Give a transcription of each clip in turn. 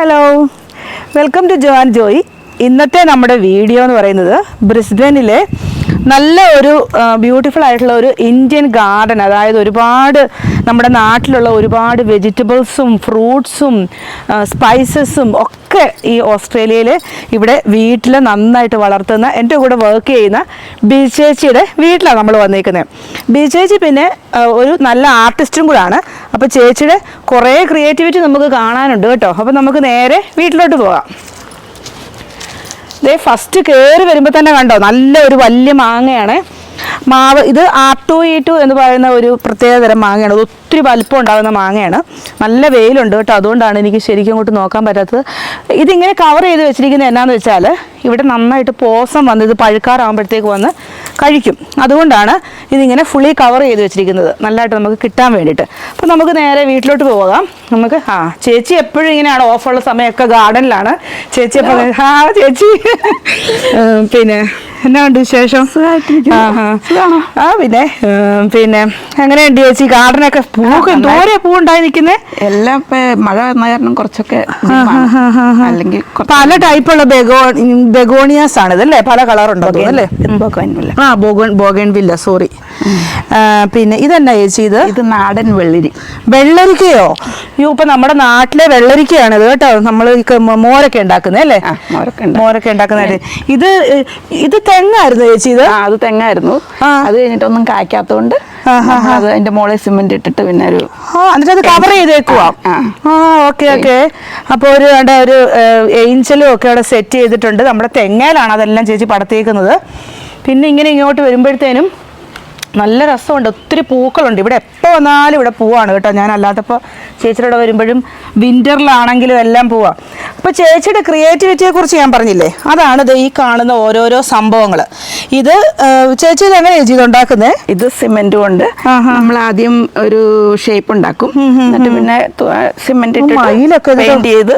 Hello. Welcome to Jo and Joy. ഇന്നത്തെ നമ്മുടെ video എന്ന് പറയുന്നത് ബ്രിസ്ബനിലെ നല്ല ഒരു ബ്യൂട്ടിഫുൾ ആയിട്ടുള്ള ഒരു ഇന്ത്യൻ ഗാർഡൻ അതായത് ഒരുപാട് നമ്മുടെ നാട്ടിലുള്ള ഒരുപാട് വെജിറ്റബിൾസും ഫ്രൂട്ട്സും സ്പൈസസും ഒക്കെ ഈ ഓസ്ട്രേലിയയിൽ ഇവിടെ വീട്ടിൽ നന്നായിട്ട് വളർത്തുന്ന എന്റെ കൂടെ വർക്ക് ചെയ്യുന്ന ബിജേച്ചിയുടെ വീട്ടിലാണ് നമ്മൾ വന്നേക്കുന്നത് ബിജേച്ചി പിന്നെ ഒരു നല്ല ആർട്ടിസ്റ്റും കൂടാണ്. അപ്പോൾ ചേച്ചിയുടെ കുറേ ക്രിയേറ്റിവിറ്റി നമുക്ക് കാണാനുണ്ട് കേട്ടോ. അപ്പോൾ നമുക്ക് നേരെ വീട്ടിലോട്ട് പോകാം. ദേ ഫസ്റ്റ് കയറി വരുമ്പോൾ തന്നെ കണ്ടോ നല്ല ഒരു വലിയ മാങ്ങയാണ്. മാവ് ഇത് ആർ ടു ടു എന്ന് പറയുന്ന ഒരു പ്രത്യേക തരം മാങ്ങയാണ്. അത് ഒത്തിരി വലിപ്പം ഉണ്ടാകുന്ന മാങ്ങയാണ്. നല്ല വെയിലുണ്ട് കേട്ടോ അതുകൊണ്ടാണ് എനിക്ക് ശരിക്കും അങ്ങോട്ട് നോക്കാൻ പറ്റാത്തത്. ഇതിങ്ങനെ കവർ ചെയ്ത് വെച്ചിരിക്കുന്നത് എന്നാന്ന് വെച്ചാൽ ഇവിടെ നന്നായിട്ട് പോസം വന്ന് ഇത് പഴുക്കാറാകുമ്പോഴത്തേക്ക് വന്ന് കഴിക്കും. അതുകൊണ്ടാണ് ഇതിങ്ങനെ ഫുള്ളി കവർ ചെയ്ത് വെച്ചിരിക്കുന്നത്. നല്ലതായിട്ട് നമുക്ക് കിട്ടാൻ വേണ്ടിയിട്ട്. അപ്പോൾ നമുക്ക് നേരെ വീട്ടിലോട്ട് പോകാം. നമുക്ക് ആ ചേച്ചി എപ്പോഴും ഇങ്ങനെയാണ് ഓഫുള്ള സമയമൊക്കെ ഗാർഡനിലാണ് ചേച്ചി എപ്പോഴും ആ ചേച്ചി. പിന്നെ എന്നാ ഉണ്ട് വിശേഷം ആ, പിന്നെ പിന്നെ എങ്ങനെയുണ്ട് ചേച്ചി? ഗാർഡനൊക്കെ പൂക്ക് ദൂരെ പൂ ഉണ്ടായി നിൽക്കുന്നേ? എല്ലാം മഴ വന്ന കാരണം കുറച്ചൊക്കെ. അല്ലെങ്കിൽ പല ടൈപ്പുള്ള ബെഗോ ബെഗോണിയാസ് ആണ് ഇതല്ലേ പല കളർ ഉണ്ടോ അല്ലേ. ആ ബോഗൻ ബോഗൻ വില്ല. സോറി പിന്നെ ഇതെന്നാ ചേച്ചി ഇത്? ഇത് നാടൻ വെള്ളരി. വെള്ളരിക്കയോ? അയ്യോ ഇപ്പൊ നമ്മുടെ നാട്ടിലെ വെള്ളരിക്കയാണ് ഇത് കേട്ടോ. നമ്മൾ മോരൊക്കെ ഉണ്ടാക്കുന്നത് അല്ലേ? മോരൊക്കെ ഉണ്ടാക്കും. ഉണ്ടാക്കുന്നത് ഇത് ഇത് തെങ്ങായിരുന്നു ചേച്ചി ഇത്? അത് തെങ്ങായിരുന്നു. ആ. അത് കഴിഞ്ഞിട്ടൊന്നും കായ്ക്കാത്തോണ്ട് അത് അതിന്റെ മോളെ സിമെന്റ് ഇട്ടിട്ട് പിന്നെ ഒരു എന്നിട്ട് അത് കവർ ചെയ്തേക്കുവാ? ആ. Okay okay. അപ്പോൾ ഒരു ഒരു ഏഞ്ചലും ഒക്കെ അവിടെ സെറ്റ് ചെയ്തിട്ടുണ്ട്. നമ്മുടെ തെങ്ങയിലാണ് അതെല്ലാം ചേച്ചി പടത്തേക്കുന്നത്. പിന്നെ ഇങ്ങനെ ഇങ്ങോട്ട് വരുമ്പോഴത്തേനും നല്ല രസമുണ്ട്. ഒത്തിരി പൂക്കളുണ്ട്. ഇവിടെ എപ്പോൾ വന്നാലും ഇവിടെ പൂവാണ് കേട്ടോ. ഞാൻ അല്ലാത്തപ്പോൾ ചേച്ചിയുടെ വരുമ്പോഴും വിന്ററിലാണെങ്കിലും എല്ലാം പൂവാ. അപ്പോൾ ചേച്ചിയുടെ ക്രിയേറ്റിവിറ്റിയെ കുറിച്ച് ഞാൻ പറഞ്ഞില്ലേ? അതാണ് ഇത് ഈ കാണുന്ന ഓരോരോ സംഭവങ്ങൾ ഇത് ചേച്ചി ഇത് എങ്ങനെയാണ് ചേച്ചി ഉണ്ടാക്കുന്നത് ഇത് സിമെന്റ് കൊണ്ട് നമ്മൾ ആദ്യം ഒരു ഷേപ്പ് ഉണ്ടാക്കും. എന്നിട്ട് പിന്നെ സിമെന്റ് മയിലൊക്കെ പെയിന്റ് ചെയ്ത്.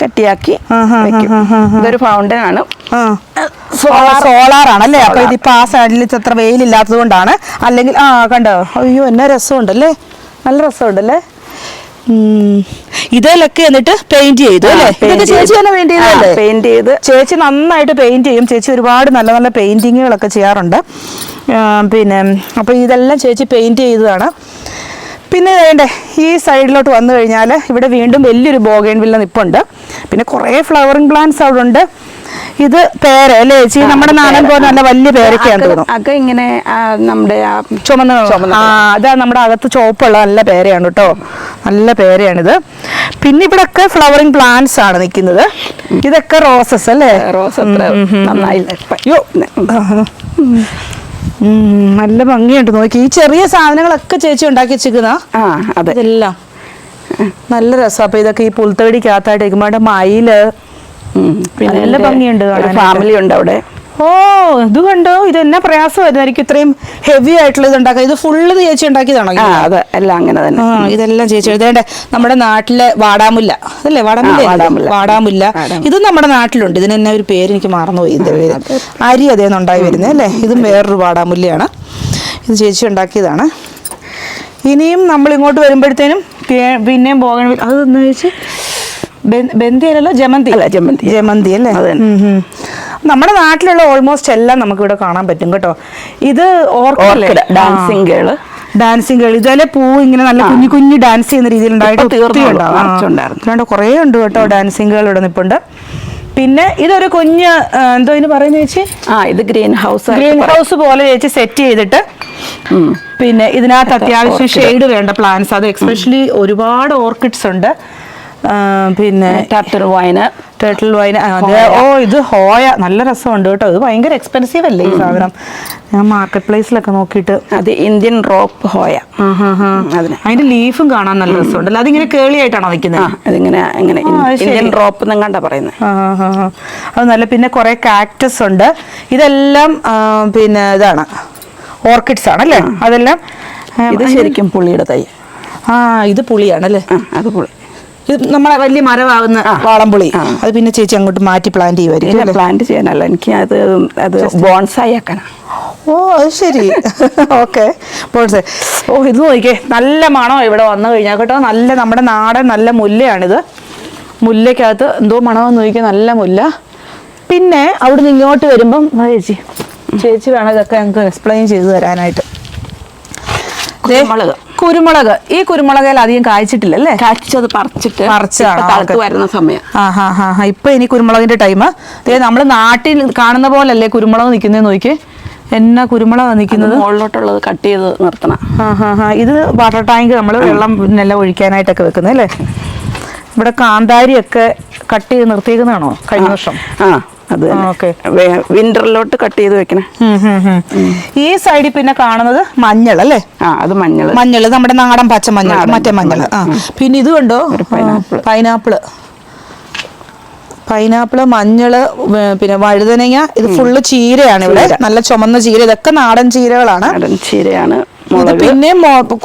ചട്ടിയാക്കി. ഇതൊരു ഫൗണ്ടൻ ആണ്. സോളാർ ആണല്ലേ അപ്പൊ ഇതിപ്പോ ആ സൈഡിൽ അത്ര വെയിലില്ലാത്തത് കൊണ്ടാണ് അല്ലെങ്കിൽ ആ കണ്ടോ? അയ്യോ എന്നാ രസമുണ്ടല്ലേ? നല്ല രസമുണ്ടല്ലേ. ഇതിലൊക്കെ എന്നിട്ട് പെയിന്റ് ചെയ്തു അല്ലേ? ചേച്ചി തന്നെ പെയിന്റ് ചെയ്തല്ലേ പെയിന്റ് ചെയ്ത്. ചേച്ചി നന്നായിട്ട് പെയിന്റ് ചെയ്യും. ചേച്ചി ഒരുപാട് നല്ല നല്ല പെയിന്റിങ്ങുകളൊക്കെ ചെയ്യാറുണ്ട്. പിന്നെ അപ്പോൾ ഇതെല്ലാം ചേച്ചി പെയിന്റ് ചെയ്തതാണ്. പിന്നെ വേണ്ടേ ഈ സൈഡിലോട്ട് വന്നു കഴിഞ്ഞാൽ ഇവിടെ വീണ്ടും വലിയൊരു ബോഗൈൻ വില്ല നിപ്പുണ്ട്. പിന്നെ കുറേ ഫ്ലവറിങ് പ്ലാന്റ്സ് അവിടെ ഉണ്ട് ഇത് പേര അല്ലേ? ചേച്ചി നമ്മുടെ നാടൻ പോലെ നല്ല വലിയ പേരൊക്കെയാണ് തോന്നുന്നു. അക ഇങ്ങനെ ആ, നമ്മുടെ ആ ചുമന്ന ആ അതാ നമ്മുടെ അകത്ത് ചുവപ്പുള്ള നല്ല പേരയാണ് കേട്ടോ. നല്ല പേരയാണിത്. പിന്നെ ഇവിടെ ഒക്കെ ഫ്ലവറിങ് പ്ലാന്റ്സ് ആണ് നിൽക്കുന്നത്. ഇതൊക്കെ റോസസ് അല്ലേ? റോസ് അത്ര നന്നായില്ല ഇപ്പൊ. അയ്യോ ഉം, നല്ല ഭംഗിയുണ്ട് നോക്കി. ഈ ചെറിയ സാധനങ്ങളൊക്കെ ചേച്ചി ഉണ്ടാക്കി വെച്ചിരിക്കുന്ന? ആ അതെ. ഇതെല്ലാം. നല്ല രസം. അപ്പൊ ഇതൊക്കെ ഈ പുൽത്തടിക്കകത്തായിട്ട് ഇരിക്കുമ്പോൾ മയിൽ നല്ല ഭംഗിയുണ്ട്. ഫാമിലി ഉണ്ട് അവിടെ. ഓ ഇത് കണ്ടോ? ഇത് എന്നാ പ്രയാസമായിരുന്നു എനിക്ക് ഇത്രയും ഹെവി ആയിട്ടുള്ള ഇത് ഇത് ഫുള്ള് ചേച്ചി ഉണ്ടാക്കിയതാണോ അതെ എല്ലാം അങ്ങനെ തന്നെ. ഇതെല്ലാം ചേച്ചി എഴുതേണ്ടേ നമ്മുടെ നാട്ടിലെ വാടാമുല്ല. അതല്ലേ വാടാമുല്ല വാടാമുല്ല. ഇത് നമ്മുടെ നാട്ടിലുണ്ട്. ഇതിന് തന്നെ ഒരു പേര് എനിക്ക് മറന്നുപോയി ഇതിന്റെ പേര്. അരി അതേന്ന് ഉണ്ടായി വരുന്നത് അല്ലേ? ഇതും വേറൊരു വാടാമുല്ലയാണ്. ഇത് ചേച്ചി ഉണ്ടാക്കിയതാണ്. ഇനിയും നമ്മൾ ഇങ്ങോട്ട് വരുമ്പോഴത്തേനും പിന്നെയും പോകാൻ അത് എന്ന് വെച്ച് ബന്തി അല്ലല്ലോ ജമന്തി. അല്ല, ജമന്തി. ജമന്തി അല്ലേ. നമ്മുടെ നാട്ടിലുള്ള ഓൾമോസ്റ്റ് എല്ലാം നമുക്ക് ഇവിടെ കാണാൻ പറ്റും കേട്ടോ. ഇത് orchid dancing girl dancing girl ഇതുപോലെ പൂ ഇങ്ങനെ നല്ല കുഞ്ഞു കുഞ്ഞു ഡാൻസ് ചെയ്യുന്ന രീതിയിൽ ഉണ്ടായിട്ട് കുറെ ഉണ്ട് കേട്ടോ ഡാൻസിങ് ഗേൾ ഇവിടെ നിൽപ്പുണ്ട് പിന്നെ ഇതൊരു കുഞ്ഞ് എന്തോ ഇതിന് പറയുന്ന ചേച്ചി? ആ ഇത് ഗ്രീൻ ഹൗസ് ഗ്രീൻ ഹൗസ് പോലെ ചേച്ചി സെറ്റ് ചെയ്തിട്ട് പിന്നെ ഇതിനകത്ത് അത്യാവശ്യം ഷെയ്ഡ് വേണ്ട പ്ലാന്റ്സ് അത് എക്സ്പെഷ്യലി ഒരുപാട് ഓർക്കിഡ്സ് ഉണ്ട്. പിന്നെ ടർട്ടിൽ വൈന് ടേട്ടിൽ വൈന അതെ ഓ ഇത് ഹോയ നല്ല രസമുണ്ട് കേട്ടോ. ഇത് ഭയങ്കര എക്സ്പെൻസീവ് അല്ലേ ഈ സാധനം? ഞാൻ മാർക്കറ്റ് പ്ലേസിലൊക്കെ നോക്കിയിട്ട് അത് ഇന്ത്യൻ റോപ്പ് ഹോയ അതിന്. അതിന്റെ ലീഫും കാണാൻ നല്ല രസമുണ്ട്. അല്ല അതിങ്ങനെ കേളിയായിട്ടാണോ ആ നിൽക്കുന്നത് അതിങ്ങനെ ഇങ്ങനെ ഇന്ത്യൻ റോപ്പ് കണ്ടാ പറയുന്നത് അത് നല്ല പിന്നെ കുറെ കാക്ടസ് ഉണ്ട്. ഇതെല്ലാം പിന്നെ ഇതാണ്. ഓർക്കിഡ്സ് ആണല്ലേ? അതെല്ലാം ഇത് ശരിക്കും പുളിയുടെ തൈ. ആ ഇത് പുളിയാണല്ലേ? അത് പുളി. ഇത് നമ്മളെ വലിയ മരമാകുന്ന വാളംപുളി. അത് പിന്നെ ചേച്ചി അങ്ങോട്ട് മാറ്റി പ്ലാന്റ് ചെയ്യുമായിരിക്കും പ്ലാന്റ് ചെയ്യാനല്ല. എനിക്ക് അത് അത് ബോൺസായി ആക്കണം. ഓ അത് ശരി. ഓക്കെ ബോൺസായി ഓ ഇത് നോക്കിക്കേ. നല്ല മണം ഇവിടെ വന്നു കഴിഞ്ഞാൽ കേട്ടോ. നല്ല നമ്മുടെ നാടൻ നല്ല മുല്ലയാണിത്. മുല്ലയ്ക്കകത്ത് എന്തോ മണമെന്ന് നോക്കിയാൽ നല്ല മുല്ല. പിന്നെ അവിടുന്ന് ഇങ്ങോട്ട് വരുമ്പം ചേച്ചി. ചേച്ചി വേണം ഇതൊക്കെ ഞങ്ങൾക്ക് എക്സ്പ്ലെയിൻ ചെയ്തു തരാനായിട്ട്. കുരുമുളക്. കുരുമുളക്. ഈ കുരുമുളകിൽ അധികം കായ്ച്ചിട്ടില്ല അല്ലേ? കാച്ചത് പറിച്ചിട്ട് തണുത്ത് വരുന്ന സമയം. ആ ഹാ ഹാ ഹാ. ഇപ്പൊ ഇനി കുരുമുളകിന്റെ ടൈം നമ്മൾ നാട്ടിൽ കാണുന്ന പോലല്ലേ കുരുമുളക് നിൽക്കുന്നത് നോക്കി. എന്നാ കുരുമുളകാണ് നിൽക്കുന്നത് മുകളിലോട്ടുള്ളത് കട്ട് ചെയ്ത് നിർത്തണം. ഇത് വാട്ടർ ടാങ്ക് നമ്മൾ വെള്ളം നല്ല ഒഴിക്കാനായിട്ടൊക്കെ വെക്കുന്നത് അല്ലേ? ഇവിടെ കാന്താരിയൊക്കെ കട്ട് ചെയ്ത് നിർത്തിയേക്കുന്നതാണോ? കഴിഞ്ഞ വർഷം. ആ. അത് വിന്ററിലോട്ട് കട്ട് ചെയ്ത് വെക്കണേ. ഈ സൈഡിൽ പിന്നെ കാണുന്നത് മഞ്ഞൾ അല്ലേ? ആ അത് മഞ്ഞൾ. മഞ്ഞൾ നമ്മുടെ നാടൻ പച്ച മഞ്ഞൾ മറ്റേ മഞ്ഞൾ. ആ പിന്നെ ഇത് കണ്ടോ. പൈനാപ്പിൾ പൈനാപ്പിൾ മഞ്ഞൾ പിന്നെ വഴുതനങ്ങ ഇത് ഫുള്ള് ചീരയാണ് ഇവിടെ. നല്ല ചുമന്ന ചീര. ഇതൊക്കെ നാടൻ ചീരകളാണ്. നാടൻ ചീരയാണ് പിന്നെ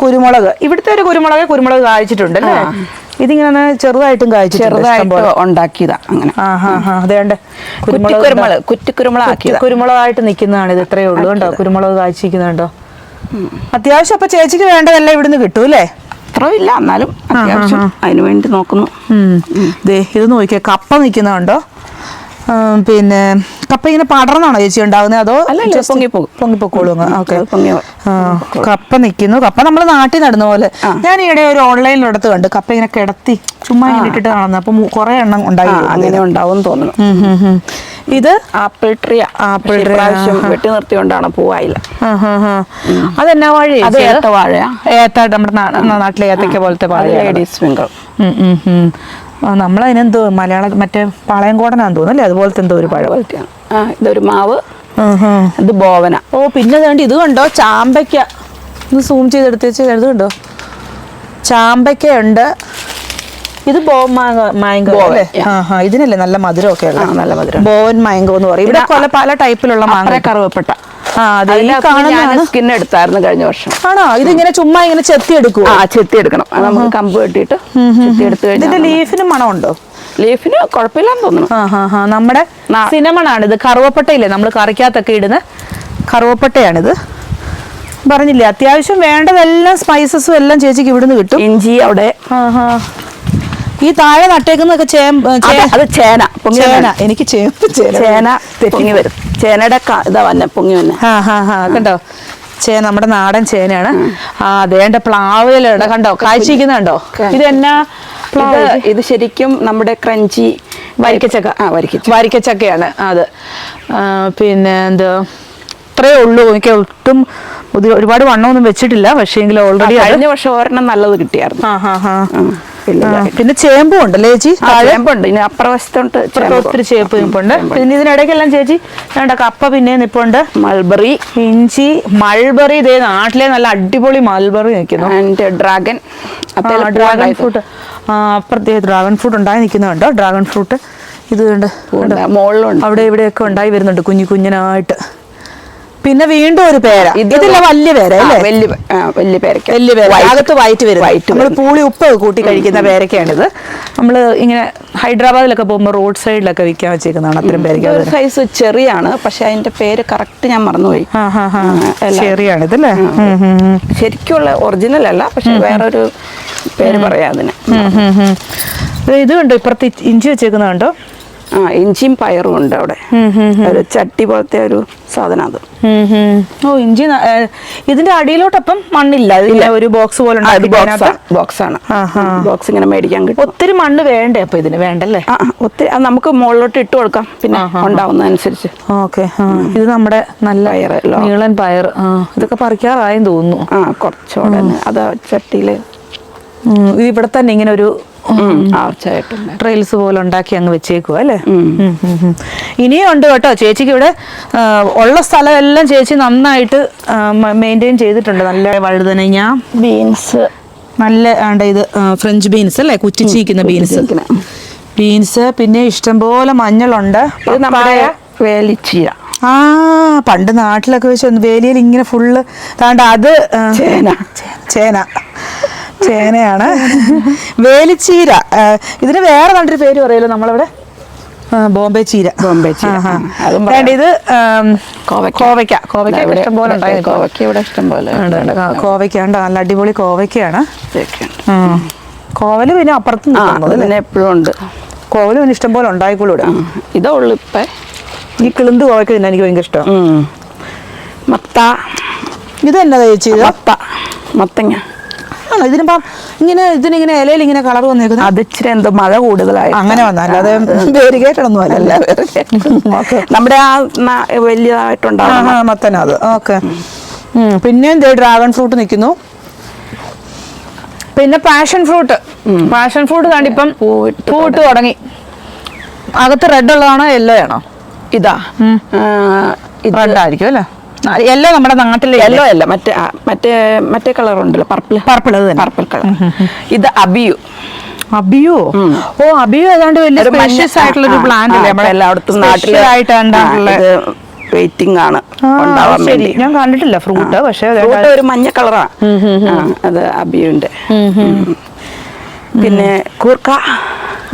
കുരുമുളക്. ഇവിടുത്തെ ഒരു കുരുമുളക് കുരുമുളക് കാഴ്ചിട്ടുണ്ട് അല്ലേ? ഇതിങ്ങനെ ചെറുതായിട്ടും കായ്ച്ചിട്ടുണ്ട് ചെറുതായിട്ട് ഉണ്ടാക്കിയതാ അങ്ങനെ. അതേണ്ട കുറ്റിക്കുരുമുളക് കുറ്റിക്കുരുമുളക് കുരുമുളകായിട്ട് നിൽക്കുന്നതാണ് ഇത് ഇത്രയേ ഉള്ളൂ കണ്ടോ? കുരുമുളക് കാഴ്ചിക്കുന്നുണ്ടോ അത്യാവശ്യം അപ്പൊ ചേച്ചിക്ക് വേണ്ടതെല്ലാം ഇവിടുന്ന് കിട്ടും അല്ലേ? ഇല്ല എന്നാലും അത്യാവശ്യം അതിനു വേണ്ടി നോക്കുന്നു. ഇത് നോക്കിയ കപ്പ നിൽക്കുന്നുണ്ടോ പിന്നെ കപ്പ ഇങ്ങനെ പടർന്നാണോ ചേച്ചി ഉണ്ടാകുന്നത് അതോ. പൊങ്ങിപ്പോക്കോളും കപ്പ നിൽക്കുന്നു. കപ്പ നമ്മൾ നാട്ടിൽ നടന്ന പോലെ. ഞാൻ ഈയിടെ ഒരു ഓൺലൈനിൽ എടുത്ത് കണ്ട്. കപ്പ ഇങ്ങനെ കിടത്തി ചുമ്മാ ഇട്ടിട്ട് കാണുന്നത് അപ്പൊ കുറെ എണ്ണം ഉണ്ടായി അങ്ങനെ ഉണ്ടാവും തോന്നുന്നു. ഇത്? ആപ്പിൾ ട്രീ ആപ്പിൾ ട്രീ പ്രാവശ്യം വെട്ടി നിർത്തിയോണ്ടാണ് പൂവായില്ല. അതെന്നാ വാഴ അത് ഏത്ത വാഴ ഏത്ത നമ്മുടെ നാട്ടിലെ ഏത്തക്ക പോലത്തെ വാഴ ലേഡീസ് ഫിംഗർ നമ്മളതിനെന്തോ മലയാള മറ്റേ പാളയംകോടനാന്ന് തോന്നുന്നു അല്ലേ? അതുപോലത്തെ എന്തോ ഒരു പഴം. ഇതൊരു മാവ്. ഇത് ബോവന. ഓ പിന്നെ വേണ്ടി ഇത് കണ്ടോ? ചാമ്പയ്ക്ക. ഇത് സൂം ചെയ്തെടുത്ത് വെച്ച് ഇത് കണ്ടോ? ചാമ്പയ്ക്ക ഉണ്ട് ഇത് ബോവൻ മാങ്ങ മാങ്കോ ബോവൻ, അല്ലേ? ഇതിനല്ലേ നല്ല മധുരമൊക്കെ ആ, നല്ല മധുരം. ബോവൻ മാങ്കോ എന്ന് പറയും. ഇവിടെ പല പല ടൈപ്പിലുള്ള മാങ്ങ. കറുവപ്പെട്ട. സ്കിൻ എടുത്തായിരുന്നു കഴിഞ്ഞ വർഷം. ആണോ? ഇതിങ്ങനെ ചുമ്മാ ഇങ്ങനെ ചെത്തി എടുക്കും ആ ചെത്തി എടുക്കണം നമുക്ക് കമ്പ് കെട്ടിട്ട് ചെത്തി എടുത്ത് കഴിഞ്ഞാൽ ലീഫിന് മണമുണ്ടോ? ലീഫിന് കുഴപ്പമില്ലാന്ന് തോന്നുന്നു. ആ ഹാ ഹാ നമ്മുടെ കറുവപ്പട്ടയില്ലേ? നമ്മൾ കറിക്കകത്തൊക്കെ ഇടുന്ന കറുവപ്പട്ടയാണിത്. പറഞ്ഞില്ലേ അത്യാവശ്യം വേണ്ടതെല്ലാം സ്പൈസസും എല്ലാം ചേച്ചിക്ക് ഇവിടുന്ന് കിട്ടും. ഇഞ്ചി അവിടെ. ഈ താഴെ നട്ടേക്കുന്നൊക്കെ ചേമ്പ് അത് ചേന. ചേന എനിക്ക് ചേമ്പ് ചേന പൊങ്ങി വരും. ചേനയുടെ ഇതാ വന്നെ പൊങ്ങി വന്നെ. കണ്ടോ? ചേന നമ്മുടെ നാടൻ ചേനയാണ്. ആ. അതേണ്ട പ്ലാവിലുണ്ട് കണ്ടോ? കാഴ്ചയ്ക്കുന്ന കണ്ടോ? ഇത് എന്നാ ഇത് ശരിക്കും നമ്മുടെ ക്രഞ്ചി വരിക്കച്ചക്ക. ആ വരിക്കച്ച വരിക്കച്ചക്കയാണ് അത്. പിന്നെ എന്താ അത്രേ ഉള്ളൂ. എനിക്ക് ഒട്ടും ഒരു- ഒരുപാട് വണ്ണമൊന്നും വെച്ചിട്ടില്ല. പക്ഷേ എങ്കിൽ ഓൾറെഡി കഴിഞ്ഞ വർഷം ഒരെണ്ണം നല്ലത് കിട്ടിയായിരുന്നു. ആ ഹാ ഹാ. ഉം, ആ, പിന്നെ ചേമ്പും ഉണ്ടല്ലേ ചേച്ചി? ചേമ്പുണ്ട്. ഇനി അപ്പുറവശത്തോട്ട് ഒത്തിരി ചേമ്പ് നിപ്പുണ്ട് പിന്നെ ഇതിനിടയ്ക്കെല്ലാം ചേച്ചി വേണ്ട കപ്പ പിന്നെ നിപ്പുണ്ട്. മൾബറി. ഇഞ്ചി മൾബറി. ഇതേ നാട്ടിലെ നല്ല അടിപൊളി മൾബറി നിൽക്കുന്നു. And dragon. Dragon fruit. അപ്പുറത്തെ ഡ്രാഗൺ ഫ്രൂട്ട് ഉണ്ടായി നിൽക്കുന്നുണ്ട് ഡ്രാഗൺ ഫ്രൂട്ട്. ഇത് കണ്ട് മോളിലുണ്ട്. അവിടെ ഇവിടെയൊക്കെ ഉണ്ടായി വരുന്നുണ്ട് കുഞ്ഞു കുഞ്ഞിനായിട്ട്. പിന്നെ വീണ്ടും ഒരു പേര. ഇതിലെ ഇതില്ല വലിയ പേര വലിയ വലിയ വലിയ പേര. അകത്ത് വയറ്റ് വരും വയറ്റ് നമ്മൾ പൂളി ഉപ്പ് കൂട്ടി കഴിക്കുന്ന പേരക്കയാണിത്. നമ്മൾ ഇങ്ങനെ ഹൈദരാബാദിലൊക്കെ പോകുമ്പോൾ റോഡ് സൈഡിലൊക്കെ വിൽക്കാൻ വെച്ചേക്കുന്നതാണ് അത്രയും പേരക്ക. സൈസ് ചെറിയാണ് പക്ഷെ അതിന്റെ പേര് കറക്റ്റ് ഞാൻ മറന്നുപോയി. ചെറിയാണ് ഉം. ശരിക്കുള്ള ഒറിജിനൽ അല്ല പക്ഷെ വേറൊരു പേര് പറയാം അതിന്. ഇത് ഇത് കണ്ടോ? ഇപ്പുറത്ത് ഇഞ്ചി വെച്ചേക്കുന്നത് കണ്ടോ ആ ഇഞ്ചിയും പയറും ഉണ്ട് അവിടെ. ഒരു ചട്ടി പോലത്തെ ഒരു സാധനം അത്. ഓ ഇഞ്ചി ഇതിന്റെ അടിയിലോട്ടപ്പം മണ്ണില്ല. ഒരു ബോക്സ് പോലെ ബോക്സ് ആണ്. ബോക്സ് ഇങ്ങനെ മേടിക്കാൻ കിട്ടും. ഒത്തിരി മണ്ണ് വേണ്ടേ അപ്പൊ ഇതിന്? വേണ്ടല്ലേ? ഒത്തിരി നമുക്ക് മുകളിലോട്ട് ഇട്ട് കൊടുക്കാം. പിന്നെ ഉണ്ടാവുന്നതനുസരിച്ച്. ഓക്കെ ഇത് നമ്മുടെ നല്ല പയറല്ലോ നീളൻ പയർ. ഇതൊക്കെ പറിക്കാറായെന്ന് തോന്നുന്നു. ആ കുറച്ചോടെ അത് ചട്ടിയിൽ. ഇത് ഇവിടെ തന്നെ ഇങ്ങനെ ഒരു ട്രെയിൽസ് പോലെ ഉണ്ടാക്കി അങ്ങ് വെച്ചേക്കുക അല്ലേ. ഇനിയും ഉണ്ട് കേട്ടോ ചേച്ചിക്ക് ഇവിടെ ഉള്ള സ്ഥലമെല്ലാം ചേച്ചി നന്നായിട്ട് മെയിന്റെയിൻ ചെയ്തിട്ടുണ്ട്. നല്ല വഴുതനങ്ങ ബീൻസ്. നല്ല ആണ്ട് ഇത് ഫ്രഞ്ച് ബീൻസ് അല്ലേ? കുറ്റിച്ചിരിക്കുന്ന ബീൻസ് ബീൻസ് പിന്നെ ഇഷ്ടംപോലെ മഞ്ഞളുണ്ട്. വേലിച്ചീര. ആ പണ്ട് നാട്ടിലൊക്കെ വെച്ച് വേലിയിൽ ഇങ്ങനെ ഫുള്ള് താണ്ട അത് ചേന. ചേന. ചേനയാണ്. വേലിച്ചീര. ഇതിന് വേറെ നല്ലൊരു പേര് പറയുമല്ലോ നമ്മളവിടെ? ബോംബെ ചീര. ബോംബെ ചീര. വേണ്ട ഇത് കോവയ്ക്ക. കോവയ്ക്ക. ഇവിടെ ഇഷ്ടം പോലെ. കോവയ്ക്ക ഇവിടെ ഇഷ്ടം പോലെ. കോവയ്ക്ക ഉണ്ട്. നല്ല അടിപൊളി കോവയ്ക്കയാണ്. ഉം. കോവൽ പിന്നെ അപ്പുറത്ത് എപ്പോഴും ഉണ്ട്. കോവൽ പിന്നെ ഇഷ്ടം പോലെ ഉണ്ടായിക്കോളൂ ഇവിടെ. ഇതേ ഉള്ളു ഇപ്പം. ഈ കിളുന്ത് കോവയ്ക്ക് തന്നെ എനിക്ക് ഭയങ്കര ഇഷ്ടം. മത്ത. ഇത് എന്നതാ ചേച്ചി മത്ത. മത്തങ്ങ. ആണോ? ഇതിനിപ്പം ഇങ്ങനെ ഇതിനിങ്ങനെ ഇലയിൽ ഇങ്ങനെ കളർ വന്നേക്കുന്നത് അത് ഇച്ചിരി എന്തോ മഴ കൂടുതലായി അങ്ങനെ വന്ന അല്ലാതെ പേര് കേട്ടൊന്നും അല്ല നമ്മുടെ ആ വലിയതായിട്ടുണ്ടാവും. മത്തന അത്. ഓക്കെ. പിന്നെ എന്തേ ഡ്രാഗൺ ഫ്രൂട്ട് നിൽക്കുന്നു. പിന്നെ പാഷൻ ഫ്രൂട്ട്. പാഷൻ ഫ്രൂട്ട് കണ്ടിപ്പം പൂവിട്ട് തുടങ്ങി. അകത്ത് റെഡ് ഉള്ളതാണോ യെല്ലോ ആണോ? ഇതാ. റെഡ് ആയിരിക്കും അല്ലേ? യെല്ലോ നമ്മുടെ നാട്ടിൽ യെല്ലോ അല്ല മറ്റേ മറ്റേ മറ്റേ കളർ ഉണ്ടല്ലോ പർപ്പിൾ പർപ്പിൾ അത് പർപ്പിൾ കളർ ഇത് അബിയു അബിയോ ഓ അബിയോ ഏതാണ്ട് വലിയ സ്പെഷ്യസ് ആയിട്ടുള്ള ഒരു പ്ലാന്റ് അല്ലേ എല്ലായിടത്തും വെയിറ്റിംഗ് ആണ്. ഉണ്ടാവാൻ വേണ്ടി. ഞാൻ കണ്ടിട്ടില്ല. ഫ്രൂട്ട് പക്ഷേ ഫ്രൂട്ട് ഒരു മഞ്ഞ കളറാണ് അത് അബിയുണ്ട് പിന്നെ കൂർക്ക.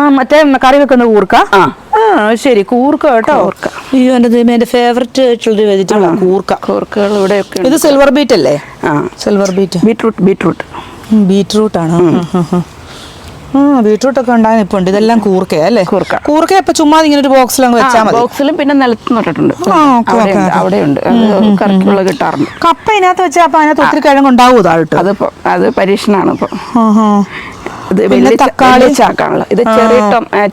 ആ മറ്റേ കറി വെക്കുന്ന കൂർക്ക. ആ. ആ ശരി കൂർക്ക കേട്ടോ. കൂർക്ക. അയ്യോ എന്റെ ദൈവമേ എന്റെ ഫേവററ്റ് ആയിട്ടുള്ളൊരു വെജിറ്റബിൾ കൂർക്ക. കൂർക്കകൾ ഇവിടെയൊക്കെ ഉണ്ട്. ഇത് സിൽവർ ബീറ്റ് അല്ലേ? ആ. Silver beet beetroot beetroot beetroot ആണ്? ആ ബീട്രൂട്ട് ഒക്കെ ഉണ്ടാകുന്ന ഇപ്പൊ ഉണ്ട്. ഇതെല്ലാം കൂർക്ക അല്ലേ? കൂർക്ക. കൂർക്ക ഇപ്പൊ ചുമ്മാ ഇങ്ങനെ ഒരു ബോക്സിൽ അങ്ങ് വെച്ചാൽ മതി. ബോക്സിലും പിന്നെ നിലത്ത് നട്ടിട്ടുണ്ട് ഓക്കേ. അവിടെയുണ്ട് കിട്ടാറുണ്ട്. കപ്പ ഇതിനകത്ത് വെച്ചാൽ അപ്പൊ അതിനകത്ത് ഒത്തിരി കിഴങ്ങ് ഉണ്ടാവും താഴോട്ട് അത് ഇപ്പൊ- അത് പരീക്ഷണാണ് ഇപ്പൊ തക്കാളി. ചാക്കാണല്ലോ. ഇത് ചെറിയ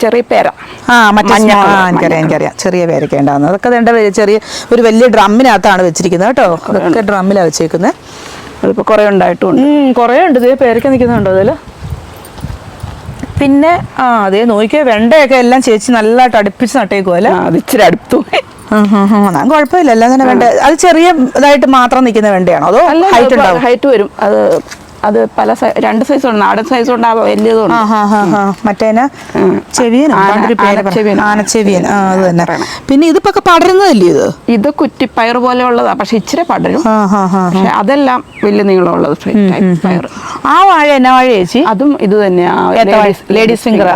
ചെറിയ പേര. ആ മറ്റേ എനിക്കറിയാം എനിക്കറിയാം. ചെറിയ പേരൊക്കെ ഉണ്ടാകുന്നത് അതൊക്കെ വേണ്ട ചെറിയ ഒരു വലിയ ഡ്രമ്മിനകത്താണ് വെച്ചിരിക്കുന്നത് കേട്ടോ. അതൊക്കെ ഡ്രമ്മിലാണ് വെച്ചേക്കുന്നത് അതിപ്പോ കുറെ ഉണ്ടായിട്ടുണ്ട്. കൊറേ ഉണ്ട്. ഇതേ പേരൊക്കെ നിൽക്കുന്നുണ്ടോ അതിൽ പിന്നെ ആ അതേ നോക്കിയാ വെണ്ടയൊക്കെ എല്ലാം ചേച്ചി നല്ലതായിട്ട് അടുപ്പിച്ച് നട്ടേക്കോ അല്ലേ? അത് ഇച്ചിരി അടുത്തു ഞാൻ കുഴപ്പമില്ല എല്ലാം തന്നെ വെണ്ട അത് ചെറിയ ഇതായിട്ട് മാത്രം നിൽക്കുന്ന വെണ്ടയാണോ? അതോ ഹൈറ്റ് ഉണ്ടാവും? ഹൈറ്റ് വരും. അത് അത് പല സൈ- രണ്ട് സൈസുണ്ട് നാടൻ സൈസ് ഉണ്ടാവും വലിയതും ഉണ്ട് ആ വലിയതുണ്ട് മറ്റേന ആനച്ചെവിയൻ. അത് തന്നെ. പിന്നെ ഇതിപ്പോ പടരുന്നതല്ലേ ഇത്? ഇത് കുറ്റിപ്പയർ പോലെ ഉള്ളതാ പക്ഷെ ഇച്ചിരി പടരും. പക്ഷെ അതെല്ലാം വലിയ നീളമുള്ളത് പയർ ആ വാഴ എന്നാ വാഴ ചേച്ചി? അതും ഇത് തന്നെയാ. Ladies finger.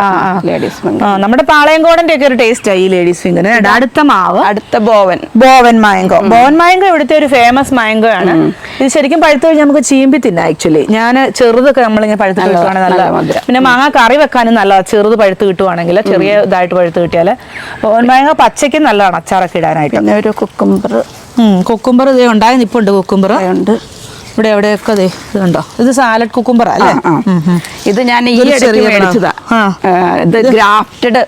Ladies finger. നമ്മുടെ പാളയംകോടന്റെ ഒക്കെ ഒരു ടേസ്റ്റ് ആയി ലേഡീസ് ഫിംഗർ അടുത്ത മാവ്. അടുത്ത bowen. Bowen mango bowen mango ഇവിടുത്തെ ഒരു ഫേമസ് മായങ്കോ ആണ് ഇത് ശരിക്കും പഴുത്തു കഴിഞ്ഞാൽ നമുക്ക് ചീമ്പി തിന്നാം ആക്ച്വലി ഞാൻ ചെറുതൊക്കെ നമ്മളിങ്ങനെ പഴുത്ത് കിട്ടുവാണെങ്കിൽ നല്ല പിന്നെ മാങ്ങ കറി വെക്കാനും നല്ലതാണ് ചെറുത് പഴുത്ത് കിട്ടുവാണെങ്കിൽ ചെറിയ ഇതായിട്ട് പഴുത്ത് കിട്ടിയാൽ മാങ്ങ പച്ചയ്ക്ക് നല്ലതാണ് അച്ചാറൊക്കെ ഇടാനായിട്ട്. പിന്നെ ഒരു കുക്കുംബർ കുക്കുംബർ ഇതേ ഉണ്ടായി നിപ്പുണ്ട് കുക്കുംബർ ഉണ്ട്. ഇവിടെ എവിടെയൊക്കെ അതെ ഇതുണ്ടോ? ഇത് സാലഡ് കുക്കുംബർ അല്ലേ. ഇത് ഞാൻ ഈ ചെറിയ മേടിച്ചതാ. ഇത് ഗ്രാഫ്റ്റഡ്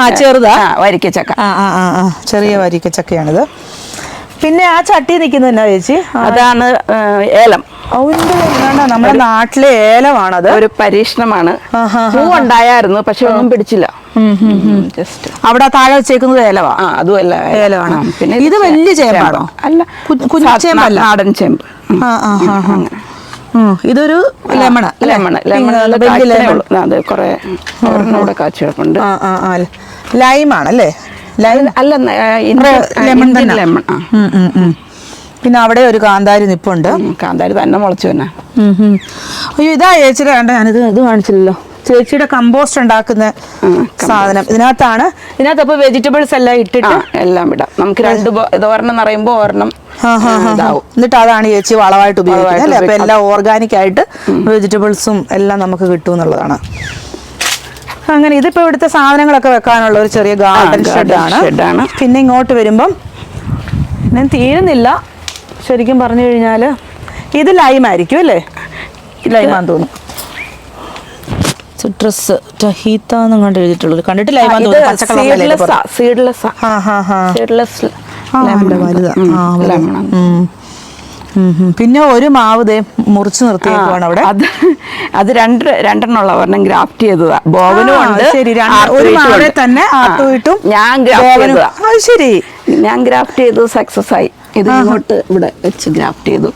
ആ ചെറുതാ? വരിക്കച്ചക്ക. ആ ആ ചെറിയ വരിക്കച്ചക്കയാണിത്. പിന്നെ ആ ചട്ടി നിൽക്കുന്നതെന്നാ ചേച്ചി? അതാണ് ഏലം. നമ്മുടെ നാട്ടിലെ ഏലമാണത്. ഒരു പരീക്ഷണമാണ്. പൂ ഉണ്ടായിരുന്നു പക്ഷെ ഒന്നും പിടിച്ചില്ല. അവിടെ താഴെ വെച്ചേക്കുന്നത് ഏലവാ? അതുമല്ല ഏലമാണ്. പിന്നെ ഇത് വലിയ ചേമ്പാണോ? അല്ല കു- കുഞ്ഞു നാടൻ ചേമ്പ്. ഇതൊരു ലെമൺ ലെമൺ ലെമൺ അതെ കുറെ ഒരെണ്ണം ഇവിടെ കിടപ്പുണ്ട് ആ ലൈമാണല്ലേ? ലൈം അല്ല ലെമൺ ലെമൺ ആ. പിന്നെ അവിടെ ഒരു കാന്താരി നിപ്പുണ്ട്. കാന്താരി തന്നെ മുളച്ചു തന്നെ. അയ്യോ ഇതാ ചേച്ചിയുടെ കണ്ട ഞാനിത് ഇത് കാണിച്ചില്ലല്ലോ. ചേച്ചിയുടെ കമ്പോസ്റ്റ് ഉണ്ടാക്കുന്ന സാധനം. ഇതിനകത്താണ് ഇതിനകത്ത് അപ്പൊ വെജിറ്റബിൾസ് എല്ലാം ഇട്ടിട്ട് എല്ലാം ഇടാം. നമുക്ക് രണ്ട് ഇത് ഒരെണ്ണം നിറയുമ്പോ ഒരെണ്ണം എന്നിട്ട് അതാണ് ചേച്ചി വളമായിട്ട് ഉപയോഗിക്കുന്നത് അല്ലേ? അപ്പൊ എല്ലാം ഓർഗാനിക് ആയിട്ട് വെജിറ്റബിൾസും എല്ലാം നമുക്ക് കിട്ടും എന്നുള്ളതാണ്. അങ്ങനെ ഇതിപ്പോ ഇവിടുത്തെ സാധനങ്ങളൊക്കെ വെക്കാനുള്ള ഒരു ചെറിയ ഗാർഡൻ ഷെഡാണ്. പിന്നെ ഇങ്ങോട്ട് വരുമ്പം ഞാൻ തീരുന്നില്ല. ശരിക്കും പറഞ്ഞു കഴിഞ്ഞാൽ ഇത് ലൈം ആയിരിക്കും അല്ലേ? ലൈമാന്ന് തോന്നുന്നു. സിട്രസ് ടഹീത്ത എന്നും കണ്ട് എഴുതിയിട്ടുള്ളത്. കണ്ടിട്ട് ലൈമാന്ന് തോന്നുന്നു. സീഡ്ലെസ് സീഡ്ലെസ് ആ ഹാ ഹാ. സീഡ്ലെസ് ആ, പിന്നെ ഒരു മാവ് ദേ മുറിച്ച് നിർത്തിയേക്കുവാണ് അവിടെ. അത് അത് രണ്ട് രണ്ടെണ്ണമുള്ള ഒരെണ്ണം ഗ്രാഫ്റ്റ് ചെയ്തതാ. ബോവനും ഉണ്ട്. ശരി ഒരു മാവിനെ തന്നെ ആട്ടുവിട്ടും ഞാൻ ഗ്രാഫ്റ്റ് ശരി. ഞാൻ ഗ്രാഫ്റ്റ് ചെയ്തു സക്സസ് ആയി. ഇത് ഇങ്ങോട്ട് ഇവിടെ വെച്ച് ഗ്രാഫ്റ്റ് ചെയ്തു.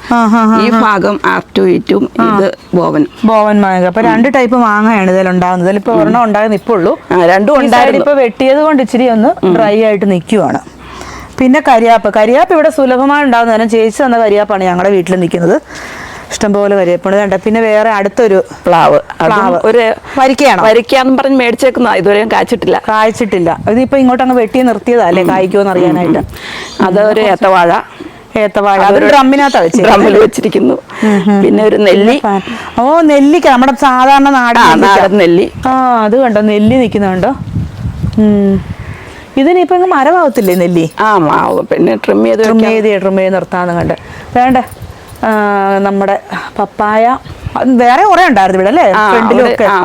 ഈ ഭാഗം ആർട്ടുവീറ്റും ഇത് ബോവൻ ബോവൻ മാങ്ങ. അപ്പൊ രണ്ട് ടൈപ്പ് മാങ്ങയാണ് ഇതിൽ ഉണ്ടാകുന്നത്. ഇപ്പൊ ഒരെണ്ണം ഉണ്ടാകുന്ന ഇപ്പൊ ഉള്ളു രണ്ടും ഉണ്ടായിരുന്നു. ഇപ്പൊ വെട്ടിയത് കൊണ്ട് ഇച്ചിരി ഒന്ന് ഡ്രൈ ആയിട്ട് നിൽക്കുവാണ് പിന്നെ കരിയാപ്പ്. കരിയാപ്പ് ഇവിടെ സുലഭമായി ഉണ്ടാകുന്ന കാരണം ചേച്ചി തന്ന കരിയാപ്പാണ് ഞങ്ങളുടെ വീട്ടിൽ നിൽക്കുന്നത് ഇഷ്ടംപോലെ കരിയാപ്പാണ് വേണ്ട പിന്നെ വേറെ അടുത്തൊരു പ്ലാവ്. പ്ലാവ്. ഒരു വരിക്കയാണോ? വരിക്കാന്ന് പറഞ്ഞ് മേടിച്ചേക്കുന്ന. ഇതുവരെയും കാച്ചിട്ടില്ല. കായ്ച്ചിട്ടില്ല. ഇതിപ്പോ ഇങ്ങോട്ട് അങ്ങ് വെട്ടി നിർത്തിയതാ അല്ലേ? കായ്ക്കുമോ അറിയാനായിട്ട്. അത് ഒരു ഏത്തവാഴ. ഏത്തവാഴ. അതൊരു ഡ്രമ്മിനകത്താ വെച്ച്. ഡ്രമ്മിൽ വെച്ചിരിക്കുന്നു. പിന്നെ ഒരു നെല്ലി. ഓ നെല്ലിക്ക. നമ്മുടെ സാധാരണ നാടൻ നെല്ലി. ആ അത് കണ്ടോ? നെല്ലി നിൽക്കുന്നുണ്ടോ ഉം. ഇതിനിപ്പോ മരമാവത്തില്ലേ നെല്ലി? ആ മാവ്. പിന്നെ ട്രിം ചെയ്ത് ട്രിം. ചെയ്ത് ട്രിം ചെയ്ത് നിർത്താന്ന് കണ്ട് വേണ്ട? നമ്മുടെ പപ്പായ. വേറെ കുറെ ഉണ്ടായിരുന്നു ഇവിടെ അല്ലേ?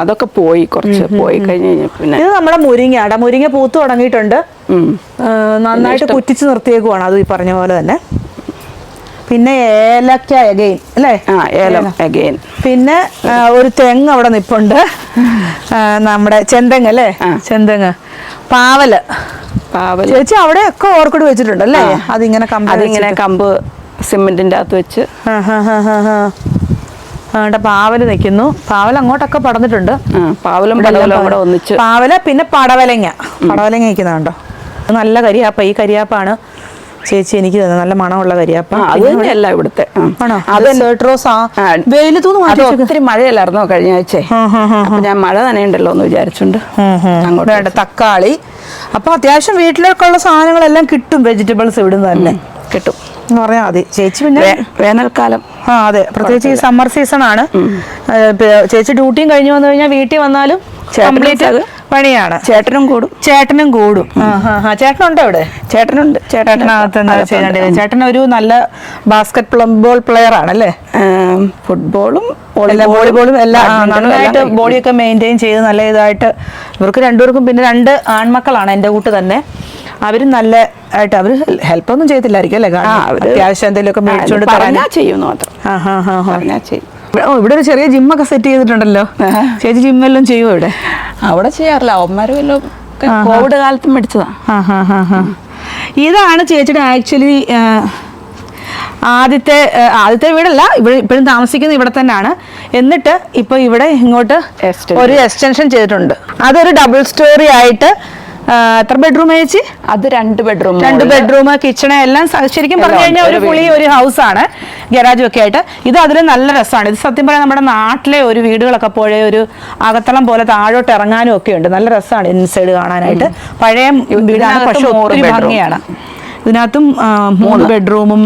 അതൊക്കെ പോയി കുറച്ച് പോയി കഴിഞ്ഞ് പിന്നെ ഇത് നമ്മുടെ മുരിങ്ങ. മുരിങ്ങ പൂത്ത് തുടങ്ങിയിട്ടുണ്ട്. നന്നായിട്ട് കുറ്റിച്ച് നിർത്തിയേക്കുവാണ്. അത് ഈ പറഞ്ഞ പോലെ തന്നെ. പിന്നെ ഏലക്ക അഗെയിൻ അല്ലേ? ഏലം അഗെയിൻ പിന്നെ ഒരു തെങ്ങ് അവിടെ നിപ്പുണ്ട്. നമ്മുടെ ചെന്തെങ്ങ് അല്ലേ? ചെന്തെങ്ങ്. പാവൽ. പാവൽ. ചേച്ചി അവിടെ ഒക്കെ ഓർക്കിഡ് വെച്ചിട്ടുണ്ട് അല്ലേ. അതിങ്ങനെ കമ്പ് അതിങ്ങനെ കമ്പ് സിമെന്റിന്റെ അകത്ത് വെച്ച്. അവിടെ പാവൽ നിൽക്കുന്നു. പാവൽ അങ്ങോട്ടൊക്കെ പടന്നിട്ടുണ്ട് പാവലും പടവലും കൂടെ ഒന്നിച്ച്. പാവല പിന്നെ പടവലങ്ങ. പടവലങ്ങ നിൽക്കുന്നുണ്ടോ? നല്ല കരിയാപ്പ. ഈ കരിയാപ്പാണ് ചേച്ചി എനിക്ക് തന്നെ. നല്ല മണമുള്ള കരിയാപ്പ അത് തന്നെയല്ല ഇവിടുത്തെ. അത്. ഒത്തിരി മഴയല്ലായിരുന്നോ കഴിഞ്ഞ ആഴ്ച? ഞാൻ മഴ നനയുണ്ടല്ലോ എന്ന് വിചാരിച്ചുണ്ട് അങ്ങോട്ട് തക്കാളി. അപ്പൊ അത്യാവശ്യം വീട്ടിലേക്കുള്ള സാധനങ്ങളെല്ലാം കിട്ടും. വെജിറ്റബിൾസ് ഇവിടുന്ന് തന്നെ. കിട്ടും. എന്ന് പറഞ്ഞാൽ മതി. ചേച്ചി പിന്നെ വേനൽക്കാലം. ആ അതെ. പ്രത്യേകിച്ച് ഈ സമ്മർ സീസൺ ആണ്. ചേച്ചി ഡ്യൂട്ടിയും കഴിഞ്ഞു വന്നു കഴിഞ്ഞാൽ വീട്ടിൽ വന്നാലും കംപ്ലീറ്റ് പണിയാണ്. ചേട്ടനും കൂടും. ചേട്ടനും കൂടും. ചേട്ടനുണ്ടോ ഇവിടെ ചേട്ടനുണ്ട്. ചേട്ടനകത്ത് ചേട്ടൻ ഒരു നല്ല ബാസ്കറ്റ് ബോൾ പ്ലെയർ ആണല്ലേ? ഫുട്ബോളും വോളിബോളും എല്ലാം നന്നായിട്ട് ബോഡിയൊക്കെ മെയിന്റെയിൻ ചെയ്ത് നല്ല ഇതായിട്ട് ഇവർക്ക് രണ്ടുപേർക്കും പിന്നെ രണ്ട് ആൺമക്കളാണ് എന്റെ കൂട്ട് തന്നെ. അവരും നല്ല ആയിട്ട് അവർ ഹെൽപ്പൊന്നും ചെയ്തില്ലായിരിക്കും അല്ലേ? അത്യാവശ്യം എന്തെങ്കിലുമൊക്കെ മേടിച്ചുകൊണ്ട് ചെയ്യും തരാൻ മാത്രം. ആ ഹാ ഹാ ഹാ ചെയ്യും. ഇവിടെ ഒരു ചെറിയ ജിമ്മൊക്കെ സെറ്റ് ചെയ്തിട്ടുണ്ടല്ലോ. ചേച്ചി ജിമ്മെല്ലാം ചെയ്യുമോ ഇവിടെ? അവിടെ ചെയ്യാറില്ല. അവന്മാരും എല്ലാം കോവിഡ് കാലത്തും ഹാ ഇതാണ് ചേച്ചിയുടെ ആക്ച്വലി ആദ്യത്തെ ആദ്യത്തെ വീടല്ല ഇവിടെ ഇപ്പോഴും താമസിക്കുന്നത് ഇവിടെ തന്നെയാണ്. എന്നിട്ട് ഇപ്പൊ ഇവിടെ ഇങ്ങോട്ട് ഒരു എക്സ്റ്റൻഷൻ ചെയ്തിട്ടുണ്ട്. അതൊരു ഡബിൾ സ്റ്റോറി ആയിട്ട് എത്ര ബെഡ്റൂം ചേച്ചി? അത് രണ്ട് ബെഡ്റൂം രണ്ട് ബെഡ്റൂം കിച്ചൺ എല്ലാം ശരിക്കും പറഞ്ഞു കഴിഞ്ഞാൽ ഒരു പുളി ഒരു ഹൗസ് ആണ് ഗരാജും ഒക്കെ ആയിട്ട്. ഇത് അതിൽ നല്ല രസമാണ്. ഇത് സത്യം പറയാൻ നമ്മുടെ നാട്ടിലെ ഒരു വീടുകളൊക്കെ പഴയ ഒരു അകത്തളം പോലെ താഴോട്ട് ഇറങ്ങാനും ഒക്കെ ഉണ്ട്. നല്ല രസമാണ് ഇൻസൈഡ് കാണാനായിട്ട്. പഴയ വീടാണ് പക്ഷെ. ഭംഗിയാണ്. ഇതിനകത്തും മൂന്ന് ബെഡ്റൂമും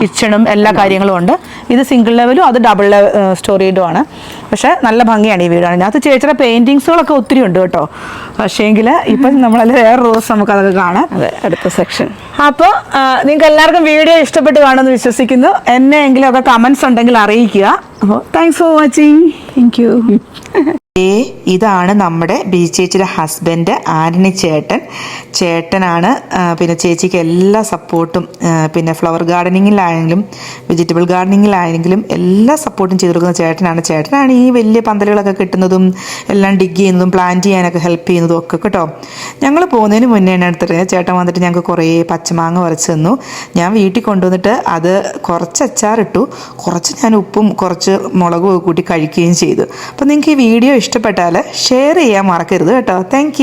കിച്ചണും എല്ലാ കാര്യങ്ങളും ഉണ്ട് ഇത് സിംഗിൾ ലെവലും അത് ഡബിൾ സ്റ്റോറീഡും ആണ് പക്ഷെ നല്ല ഭംഗിയാണ് ഈ വീടാണ്. ഇതിനകത്ത് ചേച്ചിയുടെ പെയിന്റിങ്സുകളൊക്കെ ഒത്തിരി ഉണ്ട് കേട്ടോ. പക്ഷേങ്കിൽ ഇപ്പം നമ്മളെല്ലാം വേറെ റോസ് നമുക്ക് അതൊക്കെ കാണാം. അതെ അടുത്ത സെക്ഷൻ അപ്പോൾ നിങ്ങൾക്ക് എല്ലാവർക്കും വീഡിയോ ഇഷ്ടപ്പെട്ട് കാണുമെന്ന് വിശ്വസിക്കുന്നു. എന്നെ എങ്കിലും ഒക്കെ കമൻസ് ഉണ്ടെങ്കിൽ അറിയിക്കുക. അപ്പോൾ thanks for watching thank you ഏ ഇതാണ് നമ്മുടെ ബി ചേച്ചിയുടെ ഹസ്ബൻഡ് ആന്റണി ചേട്ടൻ. ചേട്ടനാണ് പിന്നെ ചേച്ചിക്ക് എല്ലാ സപ്പോർട്ടും പിന്നെ ഫ്ലവർ ഗാർഡനിങ്ങിലാണെങ്കിലും വെജിറ്റബിൾ ഗാർഡനിങ്ങിലാണെങ്കിലും എല്ലാ സപ്പോർട്ടും ചെയ്തു കൊടുക്കുന്ന ചേട്ടനാണ്. ചേട്ടനാണ് ഈ വലിയ പന്തലുകളൊക്കെ കിട്ടുന്നതും എല്ലാം ഡിഗ് ചെയ്യുന്നതും പ്ലാന്റ് ചെയ്യാനൊക്കെ ഹെൽപ്പ് ചെയ്യുന്നതും ഒക്കെ കേട്ടോ. ഞങ്ങൾ പോകുന്നതിന് മുന്നേ എന്നെ എടുത്തിട്ട് ചേട്ടൻ വന്നിട്ട് ഞങ്ങൾക്ക് കുറേ പച്ചമാങ്ങ വരച്ച് തന്നു. ഞാൻ വീട്ടിൽ കൊണ്ടുവന്നിട്ട് അത് കുറച്ച് അച്ചാറിട്ടു കുറച്ച് ഞാൻ ഉപ്പും കുറച്ച് മുളകും കൂട്ടി കഴിക്കുകയും ചെയ്തു. അപ്പം നിങ്ങൾക്ക് ഈ വീഡിയോ ഇഷ്ടപ്പെട്ടാൽ ഷെയർ ചെയ്യാൻ മറക്കരുത് കേട്ടോ. താങ്ക്